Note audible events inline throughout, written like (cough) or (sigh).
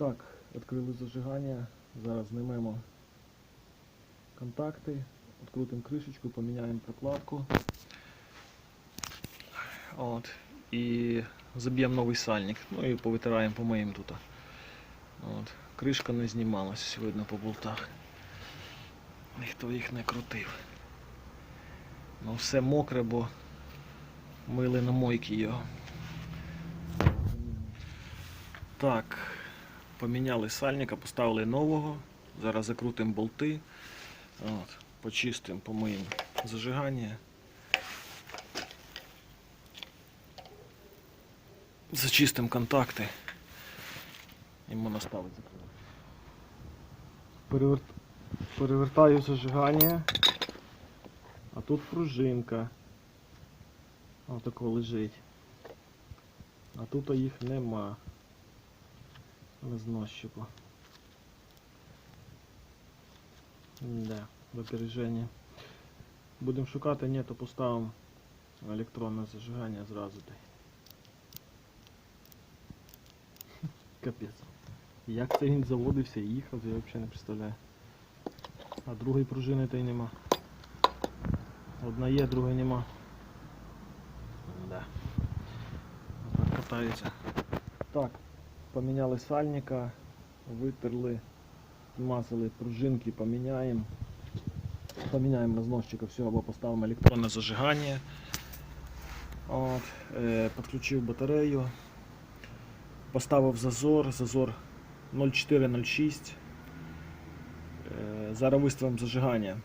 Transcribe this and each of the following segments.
Так, відкрили зажигання. Зараз знімемо контакти, відкрутимо кришечку, поміняємо прокладку. От. І заб'ємо новий сальник. Ну і повитираємо, помиємо тут. От. Кришка не знімалася, видно по болтах. Ніхто їх не крутив. Ну все мокре, бо мили на мойки його. Так, поміняли сальника, поставили нового. Зараз закрутимо болти. От, почистимо, помиємо зажигання. Зачистимо контакти. І ставити. Перевер... Перевертаю зажигання. А тут пружинка. Отако лежить. А тут їх нема. На зносчику. Да, в. Будемо шукати, ні, то поставимо електронне зажигання зразу. (laughs) Капець. Як це він заводився і їхав, я взагалі не представляю. А другої пружини та й нема. Одна є, другої нема. Да. Отак катається. Так, поміняли сальника, витерли, мазали пружинки, поміняємо. Поміняємо розносчика все, або поставимо електронне зажигання. От, е, підключив батарею. Поставив зазор, зазор 0406. Е, зараз виставимо зажигання.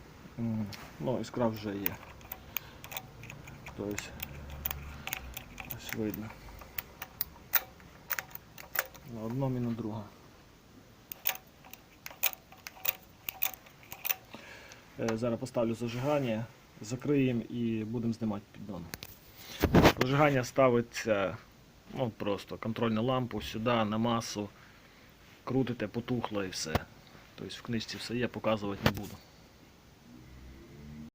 Ну, іскра вже є. Тобто, ось видно. І на другому. Е, Зараз поставлю зажигання, закриємо і будемо знімати піддон. Зажигання ставиться ну, просто контрольну лампу сюди на масу, крутите, потухло і все. Тобто в книжці все є, показувати не буду.